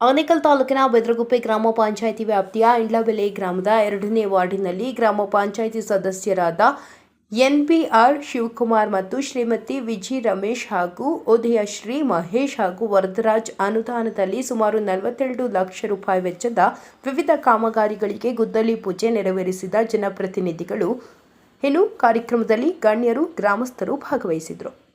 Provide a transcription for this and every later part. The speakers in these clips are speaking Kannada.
ಆನೇಕಲ್ ತಾಲೂಕಿನ ಬೆದ್ರಗುಪ್ಪೆ ಗ್ರಾಮ ಪಂಚಾಯಿತಿ ವ್ಯಾಪ್ತಿಯ ಇಂಡ್ಲಬೆಲೆ ಗ್ರಾಮದ ಎರಡನೇ ವಾರ್ಡಿನಲ್ಲಿ ಗ್ರಾಮ ಪಂಚಾಯಿತಿ ಸದಸ್ಯರಾದ ಎನ್ಬಿಆರ್ ಶಿವಕುಮಾರ್ ಮತ್ತು ಶ್ರೀಮತಿ ವಿಜಿ ರಮೇಶ್ ಹಾಗೂ ಉದಯಶ್ರೀ ಮಹೇಶ್ ಹಾಗೂ ವರದರಾಜ್ ಅನುದಾನದಲ್ಲಿ ಸುಮಾರು ನಲವತ್ತೆರಡು ಲಕ್ಷ ರೂಪಾಯಿ ವೆಚ್ಚದ ವಿವಿಧ ಕಾಮಗಾರಿಗಳಿಗೆ ಗುದ್ದಲಿ ಪೂಜೆ ನೆರವೇರಿಸಿದ ಜನಪ್ರತಿನಿಧಿಗಳು. ಇನ್ನು ಕಾರ್ಯಕ್ರಮದಲ್ಲಿ ಗಣ್ಯರು, ಗ್ರಾಮಸ್ಥರು ಭಾಗವಹಿಸಿದರು.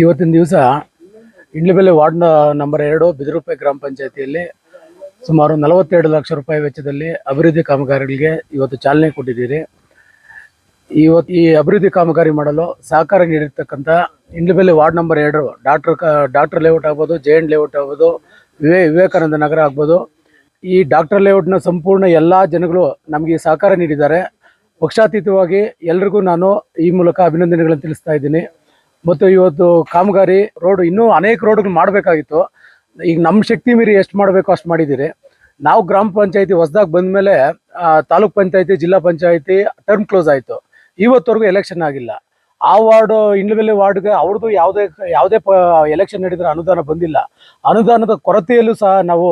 ಇವತ್ತಿನ ದಿವಸ ಇಂಡ್ಲಬೆಲೆ ವಾರ್ಡ್ ನಂಬರ್ ಎರಡು ಬಿದಿರುಪೆ ಗ್ರಾಮ ಪಂಚಾಯತಿಯಲ್ಲಿ ಸುಮಾರು ನಲವತ್ತೆರಡು ಲಕ್ಷ ರೂಪಾಯಿ ವೆಚ್ಚದಲ್ಲಿ ಅಭಿವೃದ್ಧಿ ಕಾಮಗಾರಿಗಳಿಗೆ ಇವತ್ತು ಚಾಲನೆ ಕೊಟ್ಟಿದ್ದೀರಿ. ಇವತ್ತು ಈ ಅಭಿವೃದ್ಧಿ ಕಾಮಗಾರಿ ಮಾಡಲು ಸಹಕಾರ ನೀಡಿರ್ತಕ್ಕಂಥ ಇಂಡ್ಲಬೆಲೆ ವಾರ್ಡ್ ನಂಬರ್ ಎರಡು ಡಾಕ್ಟರ್ ಡಾಕ್ಟರ್ ಲೇಔಟ್ ಆಗ್ಬೋದು ಜೆ ಎನ್ ಲೇಔಟ್ ಆಗ್ಬೋದು, ವಿವೇ, ವಿವೇಕಾನಂದ ನಗರ ಆಗ್ಬೋದು. ಈ ಡಾಕ್ಟರ್ ಲೇಔಟ್ನ ಸಂಪೂರ್ಣ ಎಲ್ಲ ಜನಗಳು ನಮಗೆ ಸಹಕಾರ ನೀಡಿದ್ದಾರೆ. ಪಕ್ಷಾತೀತವಾಗಿ ಎಲ್ರಿಗೂ ನಾನು ಈ ಮೂಲಕ ಅಭಿನಂದನೆಗಳನ್ನು ತಿಳಿಸ್ತಾ ಇದ್ದೀನಿ. ಮತ್ತು ಇವತ್ತು ಕಾಮಗಾರಿ ರೋಡ್ ಇನ್ನೂ ಅನೇಕ ರೋಡ್ಗಳು ಮಾಡಬೇಕಾಗಿತ್ತು. ಈಗ ನಮ್ಮ ಶಕ್ತಿ ಮೀರಿ ಎಷ್ಟು ಮಾಡಬೇಕು ಅಷ್ಟು ಮಾಡಿದ್ದೀರಿ. ನಾವು ಗ್ರಾಮ ಪಂಚಾಯತಿ ಹೊಸದಾಗಿ ಬಂದಮೇಲೆ ತಾಲೂಕ್ ಪಂಚಾಯತಿ, ಜಿಲ್ಲಾ ಪಂಚಾಯತಿ ಟರ್ಮ್ ಕ್ಲೋಸ್ ಆಯಿತು. ಇವತ್ತವರೆಗೂ ಎಲೆಕ್ಷನ್ ಆಗಿಲ್ಲ. ಆ ವಾರ್ಡ್, ಇಂಡ್ಲಬೆಲೆ ವಾರ್ಡ್ಗೆ ಅವ್ರದ್ದು ಯಾವುದೇ ಯಾವುದೇ ಪ ಎಲೆಕ್ಷನ್ ನಡೆದ್ರೆ ಅನುದಾನ ಬಂದಿಲ್ಲ. ಅನುದಾನದ ಕೊರತೆಯಲ್ಲೂ ಸಹ ನಾವು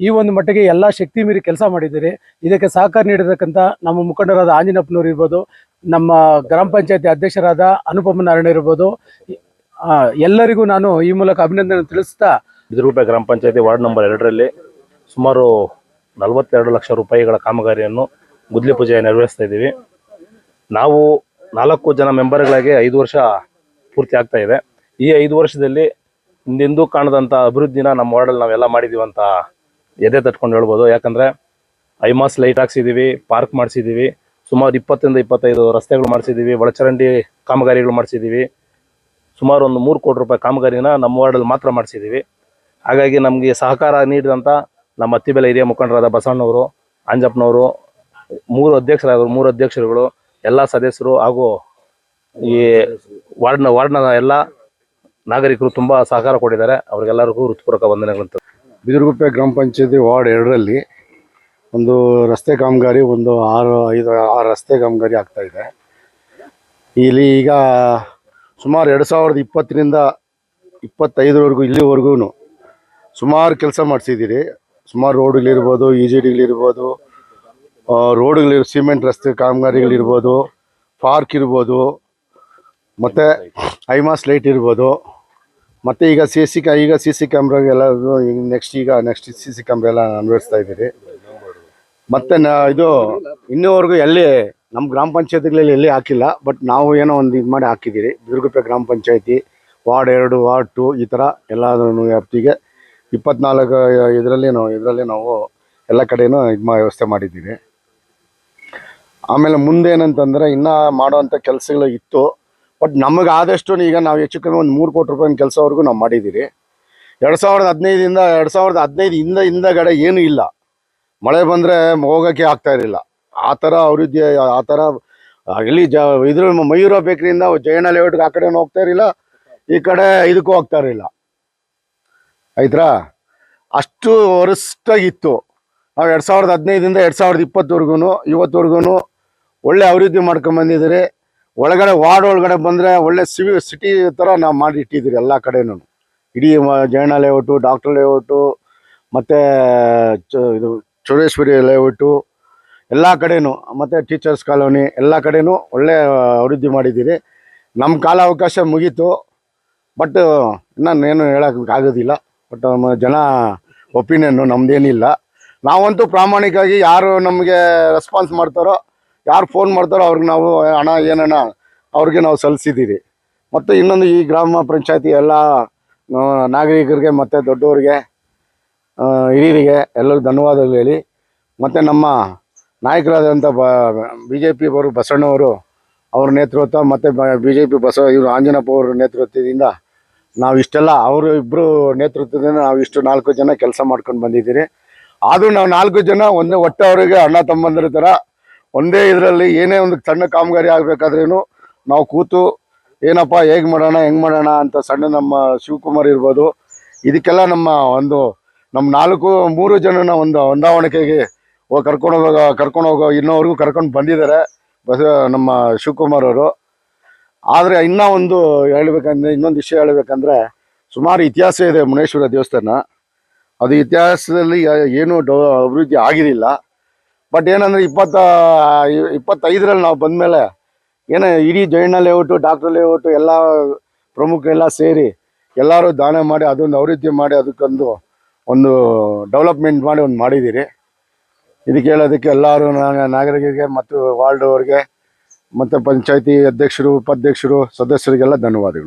ಈ ಒಂದು ಮಟ್ಟಿಗೆ ಎಲ್ಲ ಶಕ್ತಿ ಮೀರಿ ಕೆಲಸ ಮಾಡಿದ್ದೀರಿ. ಇದಕ್ಕೆ ಸಹಕಾರ ನೀಡಿರ್ತಕ್ಕಂಥ ನಮ್ಮ ಮುಖಂಡರಾದ ಆಂಜನಪ್ಪನವ್ರು ಇರ್ಬೋದು ನಮ್ಮ ಗ್ರಾಮ ಪಂಚಾಯತಿ ಅಧ್ಯಕ್ಷರಾದ ಅನುಪಮ ನಾರಾಯಣ ಇರ್ಬೋದು. ಎಲ್ಲರಿಗೂ ನಾನು ಈ ಮೂಲಕ ಅಭಿನಂದನೆ ತಿಳಿಸ್ತಾ ಬಿದಿರುಗುಪ್ಪೆ ಗ್ರಾಮ ಪಂಚಾಯತಿ ವಾರ್ಡ್ ನಂಬರ್ ಎರಡರಲ್ಲಿ ಸುಮಾರು ನಲವತ್ತೆರಡು ಲಕ್ಷ ರೂಪಾಯಿಗಳ ಕಾಮಗಾರಿಯನ್ನು ಗುದ್ಲಿ ಪೂಜೆ ನೆರವೇರಿಸ್ತಾ ಇದ್ದೀವಿ. ನಾವು ನಾಲ್ಕು ಜನ ಮೆಂಬರ್ಗಳಿಗೆ ಐದು ವರ್ಷ ಪೂರ್ತಿ ಆಗ್ತಾ ಇದೆ. ಈ ಐದು ವರ್ಷದಲ್ಲಿ ಹಿಂದೆಂದೂ ಕಾಣದಂಥ ಅಭಿವೃದ್ಧಿನ ನಮ್ಮ ವಾರ್ಡಲ್ಲಿ ನಾವೆಲ್ಲ ಮಾಡಿದ್ದೀವಿ ಅಂತ ಎದೆ ತಟ್ಕೊಂಡು ಹೇಳ್ಬೋದು. ಯಾಕಂದರೆ ಐಮಾಸ್ ಲೈಟ್ ಹಾಕ್ಸಿದ್ದೀವಿ, ಪಾರ್ಕ್ ಮಾಡಿಸಿದ್ದೀವಿ. ಸುಮಾರು ಇಪ್ಪತ್ತರಿಂದ ಇಪ್ಪತ್ತೈದು ರಸ್ತೆಗಳು ಮಾಡಿಸಿದ್ದೀವಿ, ಒಳಚರಂಡಿ ಕಾಮಗಾರಿಗಳು ಮಾಡಿಸಿದ್ದೀವಿ. ಸುಮಾರು ಒಂದು ಮೂರು ಕೋಟಿ ರೂಪಾಯಿ ಕಾಮಗಾರಿನ ನಮ್ಮ ವಾರ್ಡಲ್ಲಿ ಮಾತ್ರ ಮಾಡಿಸಿದ್ದೀವಿ. ಹಾಗಾಗಿ ನಮಗೆ ಸಹಕಾರ ನೀಡಿದಂಥ ನಮ್ಮ ಅತ್ತಿಬೆಲೆ ಹಿರಿಯ ಮುಖಂಡರಾದ ಬಸವಣ್ಣವರು, ಅಂಜಪ್ಪನವರು, ಮೂರು ಅಧ್ಯಕ್ಷರಾದರು ಮೂರು ಅಧ್ಯಕ್ಷರುಗಳು, ಎಲ್ಲ ಸದಸ್ಯರು ಹಾಗೂ ಈ ವಾರ್ಡ್ನ ವಾರ್ಡ್ನ ಎಲ್ಲ ನಾಗರಿಕರು ತುಂಬ ಸಹಕಾರ ಕೊಟ್ಟಿದ್ದಾರೆ. ಅವರಿಗೆಲ್ಲರಿಗೂ ಹೃತ್ಪೂರ್ವಕ ವಂದನೆಗಳಂತ ಬಿದಿರುಗುಪ್ಪೆ ಗ್ರಾಮ ಪಂಚಾಯತಿ ವಾರ್ಡ್ ಎರಡರಲ್ಲಿ ಒಂದು ರಸ್ತೆ ಕಾಮಗಾರಿ, ಒಂದು ಆರು, ಐದು, ಆರು ರಸ್ತೆ ಕಾಮಗಾರಿ ಆಗ್ತಾ ಇದೆ. ಇಲ್ಲಿ ಈಗ ಸುಮಾರು ಎರಡು ಸಾವಿರದ ಇಪ್ಪತ್ತರಿಂದ ಇಪ್ಪತ್ತೈದರವರೆಗೂ, ಇಲ್ಲಿವರೆಗೂ ಸುಮಾರು ಕೆಲಸ ಮಾಡಿಸಿದ್ದೀರಿ. ಸುಮಾರು ರೋಡ್ಗಳಿರ್ಬೋದು ಇ ಜಿ ಡಿಗಳಿರ್ಬೋದು ರೋಡ್ಗಳಿರ್ ಸಿಮೆಂಟ್ ರಸ್ತೆ ಕಾಮಗಾರಿಗಳಿರ್ಬೋದು ಪಾರ್ಕ್ ಇರ್ಬೋದು, ಮತ್ತು ಐಮಾಸ್ ಲೈಟ್ ಇರ್ಬೋದು, ಮತ್ತು ಈಗ ಸಿ ಸಿ ಈಗ ಸಿ ಸಿ ಕ್ಯಾಮ್ರಾಗೆಲ್ಲ, ನೆಕ್ಸ್ಟ್ ಈಗ, ನೆಕ್ಸ್ಟ್ ಸಿ ಸಿ ಕ್ಯಾಮ್ರಾ ಎಲ್ಲ ಅನ್ವಯಿಸ್ತಾ ಇದ್ದೀರಿ. ಮತ್ತೆ ಇದು ಇನ್ನೂವರೆಗೂ ಎಲ್ಲಿ ನಮ್ಮ ಗ್ರಾಮ ಪಂಚಾಯತಿಗಳಲ್ಲಿ ಎಲ್ಲಿ ಹಾಕಿಲ್ಲ ಬಟ್ ನಾವು ಏನೋ ಒಂದು ಇದು ಮಾಡಿ ಹಾಕಿದ್ದೀರಿ. ಬಿರುಗುಪ್ಪೆ ಗ್ರಾಮ ಪಂಚಾಯತಿ, ವಾರ್ಡ್ ಎರಡು, ವಾರ್ಡ್ ಟು ಈ ಥರ ಎಲ್ಲದೂ ವ್ಯಾಪ್ತಿಗೆ ಇಪ್ಪತ್ನಾಲ್ಕು, ಇದರಲ್ಲಿ ನಾವು ಇದರಲ್ಲಿ ನಾವು ಎಲ್ಲ ಕಡೆನೂ ಇದು ಮಾ, ವ್ಯವಸ್ಥೆ ಮಾಡಿದ್ದೀವಿ. ಆಮೇಲೆ ಮುಂದೆ ಏನಂತಂದರೆ ಇನ್ನೂ ಮಾಡೋವಂಥ ಕೆಲಸಗಳು ಇತ್ತು ಬಟ್ ನಮಗೆ ಆದಷ್ಟು ಈಗ ನಾವು ಹೆಚ್ಚು ಕಮ್ಮಿ ಒಂದು ಮೂರು ಕೋಟಿ ರೂಪಾಯಿ ಕೆಲಸವರೆಗೂ ನಾವು ಮಾಡಿದ್ದೀರಿ. ಎರಡು ಸಾವಿರದ ಹದಿನೈದಿಂದ ಎರಡು ಸಾವಿರದ ಹದಿನೈದು ಹಿಂದೆ, ಹಿಂದಗಡೆ ಏನೂ ಇಲ್ಲ. ಮಳೆ ಬಂದರೆ ಹೋಗೋಕ್ಕೆ ಆಗ್ತಾ ಇರಲಿಲ್ಲ. ಆ ಥರ ಅಭಿವೃದ್ಧಿ ಆ ಥರ, ಇಲ್ಲಿ ಜ ಇದ್ರ ಮಯೂರ ಬೇಕರಿಯಿಂದ ಜಯಣ್ಣ ಲೇಔಟ್ಗೆ ಆ ಕಡೆನೂ ಹೋಗ್ತಾ ಇರಲಿಲ್ಲ. ಈ ಕಡೆ ಇದಕ್ಕೂ ಹೋಗ್ತಾ ಇರಲಿಲ್ಲ. ಆಯ್ತಾ ಅಷ್ಟು ವರಿಷ್ಠಾಗಿತ್ತು ನಾವು ಎರಡು ಸಾವಿರದ ಹದಿನೈದಿಂದ ಎರಡು ಸಾವಿರದ ಇಪ್ಪತ್ತವರೆಗೂ ಇವತ್ತವರೆಗೂ ಒಳ್ಳೆ ಅಭಿವೃದ್ಧಿ ಮಾಡ್ಕೊಂಬಂದಿದ್ದೀರಿ ಒಳಗಡೆ, ವಾರ್ಡ್ ಒಳಗಡೆ ಬಂದರೆ ಒಳ್ಳೆ ಸಿವಿ, ಸಿಟಿ ಥರ ನಾವು ಮಾಡಿ ಇಟ್ಟಿದ್ದೀರಿ ಎಲ್ಲ ಕಡೆನೂ. ಇಡೀ ಜಯಣ್ಣ ಲೇಔಟು ಡಾಕ್ಟರ್ ಲೇಔಟು ಮತ್ತು ಇದು ಚೌಡೇಶ್ವರಿ ಲೇಔಟು ಎಲ್ಲ ಕಡೆಯೂ ಮತ್ತು ಟೀಚರ್ಸ್ ಕಾಲೋನಿ, ಎಲ್ಲ ಕಡೆನೂ ಒಳ್ಳೆ ಅಭಿವೃದ್ಧಿ ಮಾಡಿದ್ದೀರಿ. ನಮ್ಮ ಕಾಲಾವಕಾಶ ಮುಗೀತು. ಬಟ್ ನಾನು ಏನು ಹೇಳೋಕ್ಕಾಗೋದಿಲ್ಲ. ಬಟ್ ಜನ ಒಪಿನಿಯನ್ನು ನಮ್ಮದೇನಿಲ್ಲ ನಾವಂತೂ ಪ್ರಾಮಾಣಿಕವಾಗಿ ಯಾರು ನಮಗೆ ರೆಸ್ಪಾನ್ಸ್ ಮಾಡ್ತಾರೋ, ಯಾರು ಫೋನ್ ಮಾಡ್ತಾರೋ ಅವ್ರಿಗೆ ನಾವು, ಹಣ ಏನಣ್ಣ ಅವ್ರಿಗೆ ನಾವು ಸಲ್ಲಿಸಿದ್ದೀರಿ. ಮತ್ತು ಇನ್ನೊಂದು ಈ ಗ್ರಾಮ ಪಂಚಾಯತಿ ಎಲ್ಲ ನಾಗರಿಕರಿಗೆ ಮತ್ತು ದೊಡ್ಡವರಿಗೆ ಹಿರಿಯರಿಗೆ ಎಲ್ಲರಿಗೂ ಧನ್ಯವಾದಗಳು ಹೇಳಿ. ಮತ್ತು ನಮ್ಮ ನಾಯಕರಾದಂಥ ಬ ಬಿ ಜೆ ಪಿ ಅವರು ಬಸವಣ್ಣವರು ಅವ್ರ ನೇತೃತ್ವ ಮತ್ತು ಬಿ ಜೆ ಪಿ ಬಸವ ಇವರು ಆಂಜನಪ್ಪ ಅವ್ರ ನೇತೃತ್ವದಿಂದ ನಾವು ಇಷ್ಟೆಲ್ಲ ಅವರು ಇಬ್ಬರು ನೇತೃತ್ವದಿಂದ ನಾವು ಇಷ್ಟು ನಾಲ್ಕು ಜನ ಕೆಲಸ ಮಾಡ್ಕೊಂಡು ಬಂದಿದ್ದೀರಿ. ಆದರೂ ನಾವು ನಾಲ್ಕು ಜನ ಒಂದೇ ಒಟ್ಟೆ ಅವರಿಗೆ ಅಣ್ಣ ತಮ್ಮಂದಿರ ಥರ ಒಂದೇ ಇದರಲ್ಲಿ ಏನೇ ಒಂದು ಸಣ್ಣ ಕಾಮಗಾರಿ ಆಗಬೇಕಾದ್ರೇನು ನಾವು ಕೂತು ಏನಪ್ಪ ಹೇಗೆ ಮಾಡೋಣ, ಹೆಂಗೆ ಮಾಡೋಣ ಅಂತ ಸಣ್ಣ ನಮ್ಮ ಶಿವಕುಮಾರ್ ಇರ್ಬೋದು, ಇದಕ್ಕೆಲ್ಲ ನಮ್ಮ ಒಂದು ನಮ್ಮ ನಾಲ್ಕು, ಮೂರು ಜನನ ಒಂದು ಹೊಂದಾವಣಿಕೆಗೆ ಕರ್ಕೊಂಡು ಹೋಗೋ ಕರ್ಕೊಂಡು ಹೋಗೋ ಇನ್ನೋವರೆಗೂ ಕರ್ಕೊಂಡು ಬಂದಿದ್ದಾರೆ. ಬಸ, ನಮ್ಮ ಶಿವಕುಮಾರ್ ಅವರು. ಆದರೆ ಇನ್ನೂ ಒಂದು ಹೇಳ್ಬೇಕಂದ್ರೆ, ಇನ್ನೊಂದು ವಿಷಯ ಹೇಳಬೇಕಂದ್ರೆ, ಸುಮಾರು ಇತಿಹಾಸ ಇದೆ ಮುನೇಶ್ವರ ದೇವಸ್ಥಾನ. ಅದು ಇತಿಹಾಸದಲ್ಲಿ ಏನೂ ಡೊ, ಅಭಿವೃದ್ಧಿ ಆಗಿರಲಿಲ್ಲ ಬಟ್ ಏನಂದರೆ ಇಪ್ಪತ್ತ, ಇಪ್ಪತ್ತೈದರಲ್ಲಿ ನಾವು ಬಂದಮೇಲೆ ಏನೋ ಇಡೀ ಜೈನ ಲೇಔಟು, ಡಾಕ್ಟರ್ ಲೇಔಟು, ಎಲ್ಲ ಪ್ರಮುಖರೆಲ್ಲ ಸೇರಿ ಎಲ್ಲರೂ ದಾನ ಮಾಡಿ, ಅದೊಂದು ಅಭಿವೃದ್ಧಿ ಮಾಡಿ, ಅದಕ್ಕೊಂದು ಒಂದು ಡೆವಲಪ್ಮೆಂಟ್ ಮಾಡಿ ಒಂದು ಮಾಡಿದ್ದೀರಿ. ಇದಕ್ಕೆ ಹೇಳೋದಕ್ಕೆ ಎಲ್ಲರೂ ನಾಗರಿಕರಿಗೆ ಮತ್ತು ವಾರ್ಡ್ ಅವರಿಗೆ ಮತ್ತು ಪಂಚಾಯತಿ ಅಧ್ಯಕ್ಷರು, ಉಪಾಧ್ಯಕ್ಷರು, ಸದಸ್ಯರಿಗೆಲ್ಲ ಧನ್ಯವಾದಗಳು.